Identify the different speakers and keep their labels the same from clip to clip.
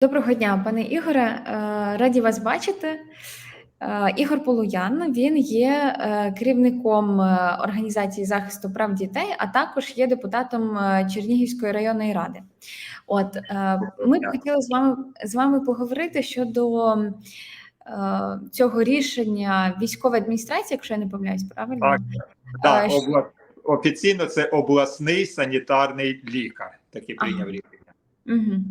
Speaker 1: Доброго дня, пане Ігоре. Е, Раді вас бачити. Е, Ігор Полуян він є е, керівником організації захисту прав дітей, а також є депутатом Чернігівської районної ради. От ми б хотіли з вами з вами поговорити щодо цього рішення військової адміністрації, якщо я не помиляюсь, правильно?
Speaker 2: Так, так
Speaker 1: що-
Speaker 2: обла... офіційно це обласний санітарний лікар. Такий прийняв рішення.
Speaker 1: Угу.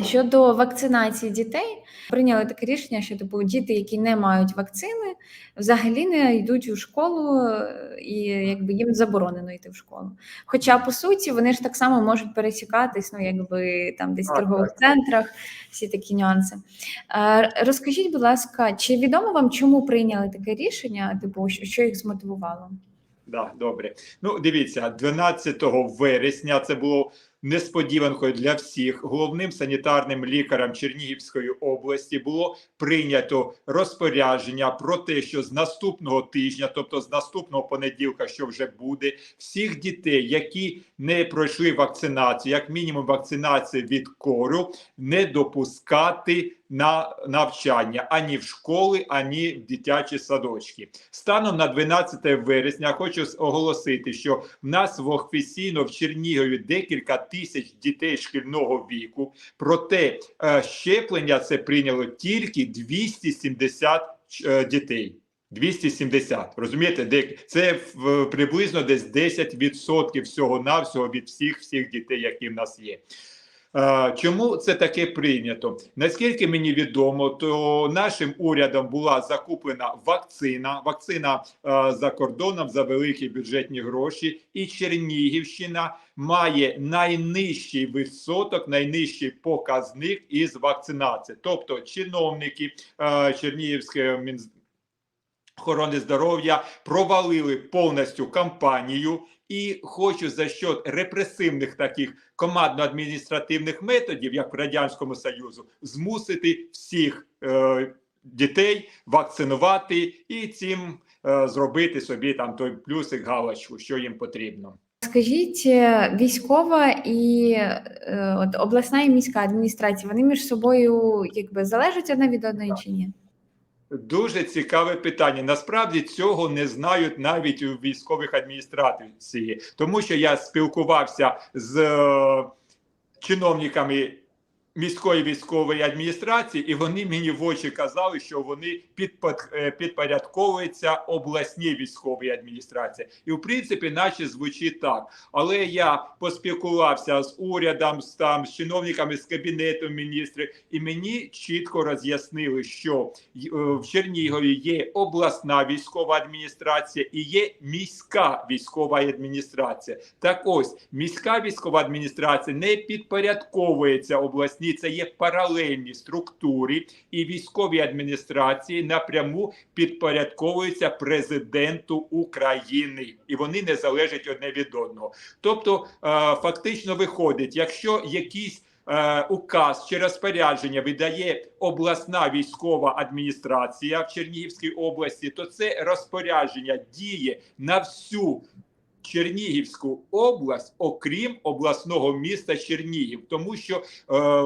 Speaker 1: Щодо вакцинації дітей, прийняли таке рішення, що типу діти, які не мають вакцини, взагалі не йдуть у школу, е, і якби їм заборонено йти в школу. Хоча по суті вони ж так само можуть пересікатись, ну якби там десь в торгових центрах, всі такі нюанси. Е, Розкажіть, будь ласка, чи відомо вам, чому прийняли таке рішення? Типу, що що їх змотивувало?
Speaker 2: Да, добре. Ну, дивіться, 12 вересня це було несподіванкою для всіх. Головним санітарним лікарем Чернігівської області було прийнято розпорядження про те, що з наступного тижня, тобто з наступного понеділка, що вже буде, всіх дітей, які не пройшли вакцинацію, як мінімум вакцинацію від кору, не допускати на навчання ані в школи, ані в дитячі садочки. Станом на 12 вересня хочу оголосити, що в нас в офіційно в Чернігові декілька тисяч дітей шкільного віку. Проте е, щеплення це прийняло тільки 270 е, дітей. 270, розумієте, де це в, приблизно десь 10% всього навсього від всіх всіх дітей, які в нас є. Чому це таке прийнято? Наскільки мені відомо, то нашим урядом була закуплена вакцина, вакцина за кордоном за великі бюджетні гроші, і Чернігівщина має найнижчий відсоток, найнижчий показник із вакцинації. Тобто, чиновники Чернігівської Мінз- охорони здоров'я провалили повністю кампанію. І хочу за счет репресивних таких командно-адміністративних методів, як в радянському союзу, змусити всіх е, дітей вакцинувати і цим е, зробити собі там той плюсик галочку, що їм потрібно.
Speaker 1: Скажіть, е, військова і е, от обласна і міська адміністрація, вони між собою якби залежать одна від одної чи ні?
Speaker 2: Дуже цікаве питання. Насправді цього не знають навіть у військових адміністрації, тому що я спілкувався з е, чиновниками міської військової адміністрації, і вони мені в очі казали, що вони підпад- е, підпорядковуються обласній військовій адміністрації. І в принципі, наче звучить так. Але я поспілкувався з урядом, з там з чиновниками з кабінету міністрів, і мені чітко роз'яснили, що е, в Чернігові є обласна військова адміністрація і є міська військова адміністрація. Так ось міська військова адміністрація не підпорядковується обласній, це є паралельні структури, і військові адміністрації напряму підпорядковуються президенту України, і вони не залежать одне від одного. Тобто, е, фактично виходить, якщо якісь е, указ чи розпорядження видає обласна військова адміністрація в Чернігівській області, то це розпорядження діє на всю Чернігівську область, окрім обласного міста Чернігів, тому що е,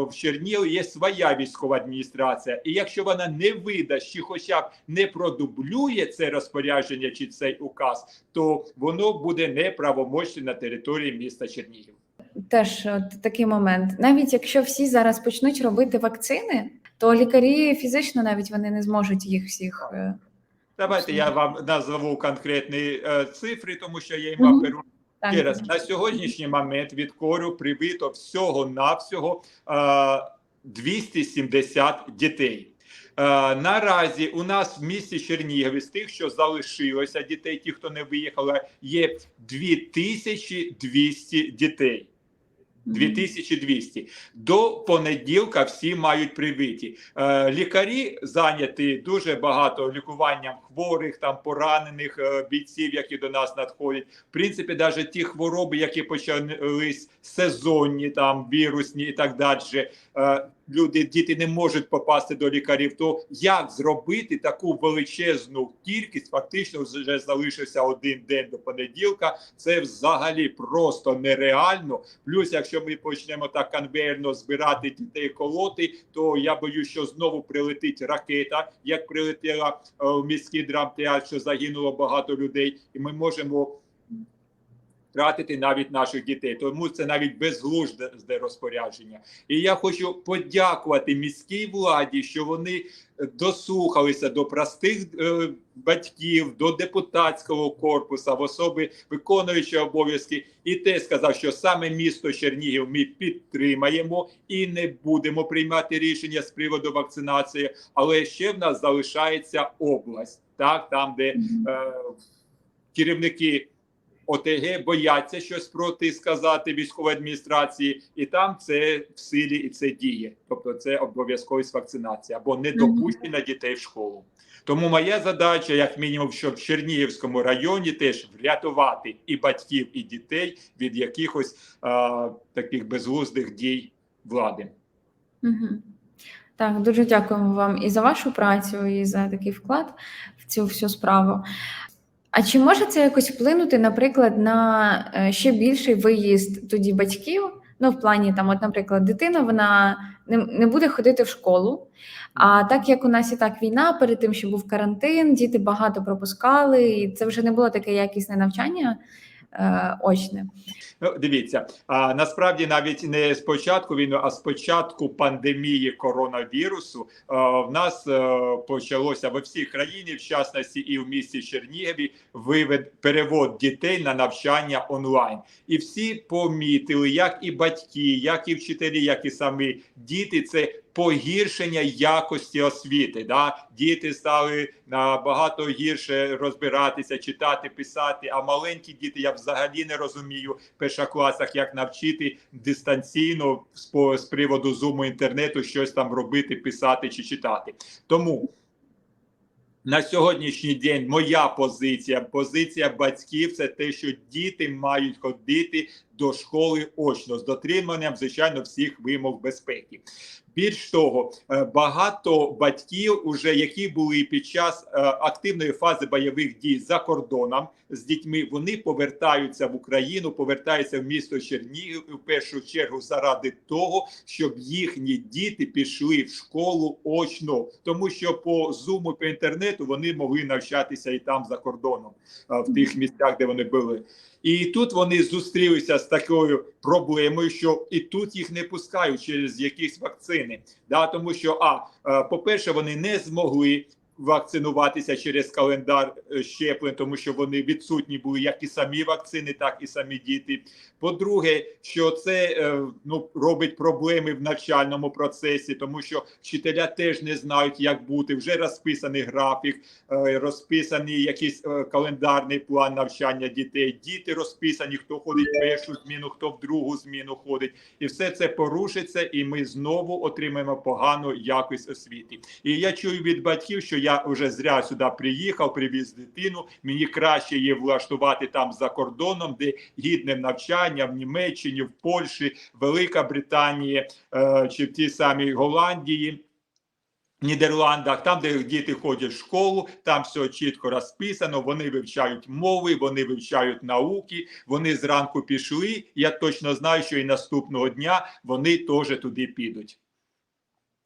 Speaker 2: в Чернігові є своя військова адміністрація, і якщо вона не видасть чи, хоча б не продублює це розпорядження чи цей указ, то воно буде неправомочне на території міста Чернігів.
Speaker 1: Теж от такий момент. Навіть якщо всі зараз почнуть робити вакцини, то лікарі фізично навіть вони не зможуть їх всіх. е,
Speaker 2: Давайте я вам назву конкретні е, цифри, тому що я їм оперую. Ще раз, на сьогоднішній момент від кору привито всього-навсього е, 270 дітей. Е, наразі у нас в місті Чернігові з тих, що залишилося дітей, ті, хто не виїхали, є 2200 дітей. 2200. До понеділка всі мають привиті. Е, лікарі зайняті дуже багато лікуванням хворих, там поранених е, бійців, які до нас надходять. В принципі, навіть ті хвороби, які почались сезонні, там вірусні і так далі. Люди, діти не можуть попасти до лікарів, то як зробити таку величезну кількість? Фактично вже залишився один день до понеділка. Це взагалі просто нереально. Плюс, якщо ми почнемо так конвейерно збирати дітей колоти, то я боюсь, що знову прилетить ракета, як прилетіла е, в міський драмтеатр, що загинуло багато людей, і ми можемо втратити навіть наших дітей. Тому це навіть безглузде розпорядження. І я хочу подякувати міській владі, що вони дослухалися до простих е, батьків, до депутатського корпусу, в особи виконуючого обов'язки, і те сказав, що саме місто Чернігів ми підтримаємо і не будемо приймати рішення з приводу вакцинації, але ще в нас залишається область, так там, де е, керівники. ОТГ бояться щось проти сказати військової адміністрації, і там це в силі і це діє. Тобто це обов'язковість вакцинації або недопущення дітей в школу. Тому моя задача, як мінімум, щоб в Чернігівському районі теж врятувати і батьків, і дітей від якихось а, таких безглуздих дій влади.
Speaker 1: Угу. Так, дуже дякуємо вам і за вашу працю, і за такий вклад в цю всю справу. А чи може це якось вплинути, наприклад, на е, ще більший виїзд тоді батьків? Ну, в плані там, от, наприклад, дитина вона не, не буде ходити в школу. А так як у нас і так війна, перед тим, що був карантин, діти багато пропускали, і це вже не було таке якісне навчання очне.
Speaker 2: Ну, дивіться, а насправді навіть не з початку війни, а з початку пандемії коронавірусу а, в нас е, почалося во всій країні, в частності і в місті Чернігові, вивед перевод дітей на навчання онлайн. І всі помітили, як і батьки, як і вчителі, як і самі діти, це погіршення якості освіти. Да? Діти стали набагато гірше розбиратися, читати, писати. А маленькі діти я взагалі не розумію в першокласах, як навчити дистанційно з, приводу зуму інтернету щось там робити, писати чи читати. Тому. На сьогоднішній день моя позиція, позиція батьків це те, що діти мають ходити до школи очно з дотриманням, звичайно, всіх вимог безпеки. Більш того, е, багато батьків, уже які були під час е, активної фази бойових дій за кордоном з дітьми, вони повертаються в Україну, повертаються в місто Чернігів в першу чергу заради того, щоб їхні діти пішли в школу очно, тому що по зуму по інтернету вони могли навчатися і там за кордоном, е, в тих місцях, де вони були. І тут вони зустрілися з такою проблемою, що і тут їх не пускають через якісь вакцини. Да, тому що, а е, по-перше, вони не змогли вакцинуватися через календар е, щеплень, тому що вони відсутні були як і самі вакцини, так і самі діти. По-друге, що це е, ну робить проблеми в навчальному процесі, тому що вчителя теж не знають, як бути. Вже розписаний графік, е, розписаний якийсь календарний план навчання дітей. Діти розписані, хто ходить в першу зміну, хто в другу зміну ходить, і все це порушиться, і ми знову отримаємо погану якість освіти. І я чую від батьків, що я вже зря сюди приїхав, привіз дитину. Мені краще її влаштувати там за кордоном, де гідне навчання в Німеччині, в Польщі, Велика Британія е, чи в тій самій Голландії. Нідерландах, там, де діти ходять в школу, там все чітко розписано. Вони вивчають мови, вони вивчають науки. Вони зранку пішли. Я точно знаю, що і наступного дня вони теж туди підуть.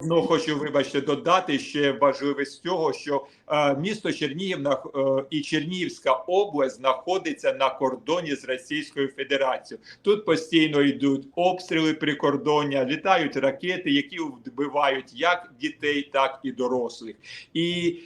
Speaker 2: Ну, хочу, вибачте, додати ще важливість цього, що е, місто Чернігів нах- е, і Чернігівська область знаходиться на кордоні з Російською Федерацією. Тут постійно йдуть обстріли прикордоння, літають ракети, які вбивають як дітей, так і дорослих. І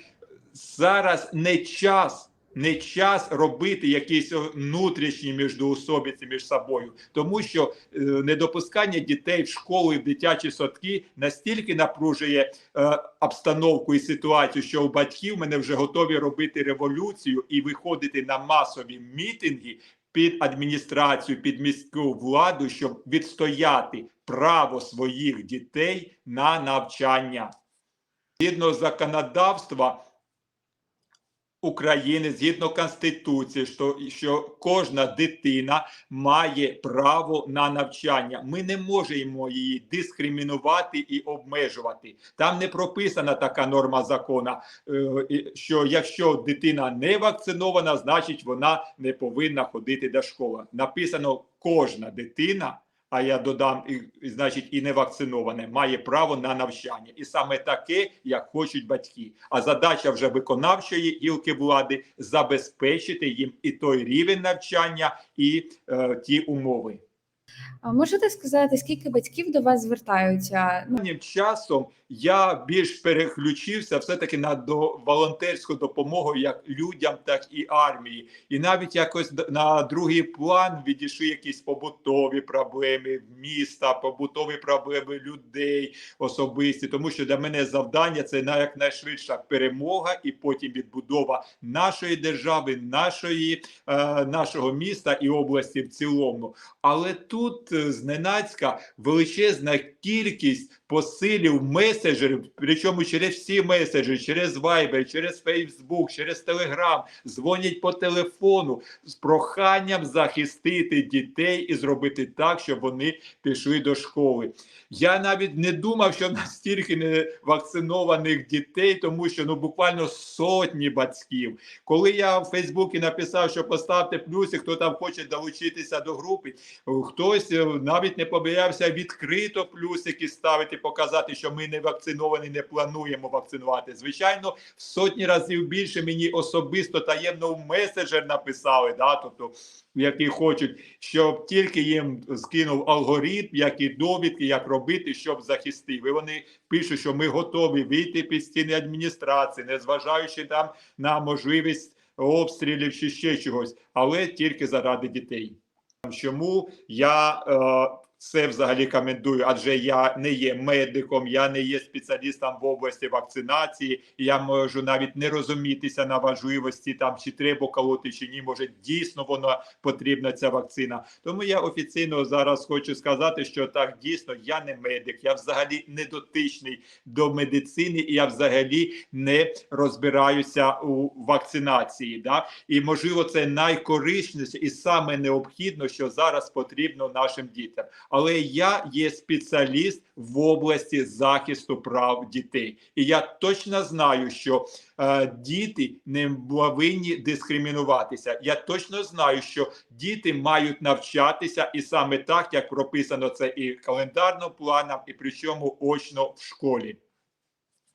Speaker 2: зараз не час. Не час робити якісь внутрішні міждоусобиці між собою, тому що е, недопускання дітей в школу і в дитячі садки настільки напружує е, обстановку і ситуацію, що у батьків мене вже готові робити революцію і виходити на масові мітинги під адміністрацію, під міську владу, щоб відстояти право своїх дітей на навчання. Згідно законодавства. України згідно Конституції, що, що кожна дитина має право на навчання. Ми не можемо її дискримінувати і обмежувати. Там не прописана така норма закону, е, що якщо дитина не вакцинована, значить вона не повинна ходити до школи. Написано кожна дитина. А я додам, і, значить, і не вакциноване, має право на навчання, і саме таке, як хочуть батьки. А задача вже виконавчої гілки влади забезпечити їм і той рівень навчання, і е, ті умови.
Speaker 1: А можете сказати, скільки батьків до вас звертаються? Ну,
Speaker 2: Останнім часом я більш переключився все-таки на до волонтерську допомогу як людям, так і армії. І навіть якось на другий план відійшли якісь побутові проблеми міста, побутові проблеми людей особисті. Тому що для мене завдання це на якнайшвидша перемога і потім відбудова нашої держави, нашої, е, нашого міста і області в цілому. Але тут е, зненацька величезна кількість посилів меседжерів, причому через всі меседжі, через Viber, через Facebook, через Telegram, дзвонять по телефону з проханням захистити дітей і зробити так, щоб вони пішли до школи. Я навіть не думав, що настільки не вакцинованих дітей, тому що ну буквально сотні батьків. Коли я в Фейсбуці написав, що поставте плюси, хто там хоче долучитися до групи, хтось е, навіть не побоявся відкрито плюсики ставити, показати, що ми не вакциновані, не плануємо вакцинувати. Звичайно, в сотні разів більше мені особисто таємно в меседжер написали, да, тобто, які хочуть, щоб тільки їм скинув алгоритм, які довідки, як робити, щоб захистив. І вони пишуть, що ми готові вийти під стіни адміністрації, незважаючи там на можливість обстрілів чи ще чогось, але тільки заради дітей. Чому я е, це взагалі коментую? Адже я не є медиком, я не є спеціалістом в області вакцинації, я можу навіть не розумітися на важливості там чи треба колоти, чи ні. Може дійсно воно потрібна ця вакцина. Тому я офіційно зараз хочу сказати, що так дійсно я не медик, я взагалі не дотичний до медицини, і я взагалі не розбираюся у вакцинації. Да? І можливо, це найкорисніше і саме необхідно, що зараз потрібно нашим дітям. Але я є спеціаліст в області захисту прав дітей, і я точно знаю, що е, діти не повинні дискримінуватися. Я точно знаю, що діти мають навчатися, і саме так, як прописано це і календарним планом, і причому очно в школі.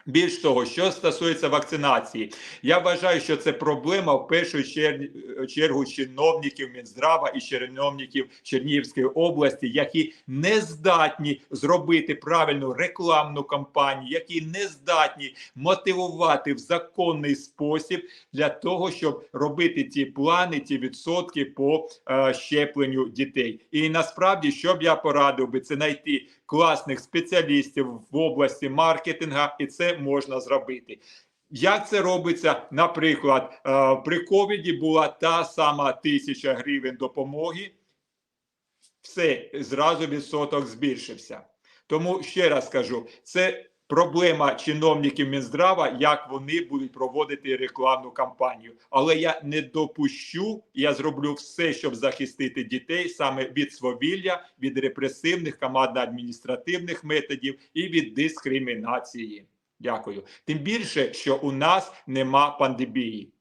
Speaker 2: Більш того, що стосується вакцинації, я вважаю, що це проблема в першу чер- чергу чиновників Мінздрава і чиновників Чернігівської області, які не здатні зробити правильну рекламну кампанію, які не здатні мотивувати в законний спосіб для того, щоб робити ті плани, ті відсотки по е, щепленню дітей. І насправді, що б я порадив би, це знайти класних спеціалістів в області маркетинга, і це можна зробити. Як це робиться? Наприклад, е, при ковіді була та сама тисяча гривень допомоги, все зразу відсоток збільшився. Тому ще раз кажу, це проблема чиновників Мінздрава, як вони будуть проводити рекламну кампанію. Але я не допущу, я зроблю все, щоб захистити дітей саме від свавілля, від репресивних командно-адміністративних методів і від дискримінації. Дякую. Тим більше, що у нас нема пандемії.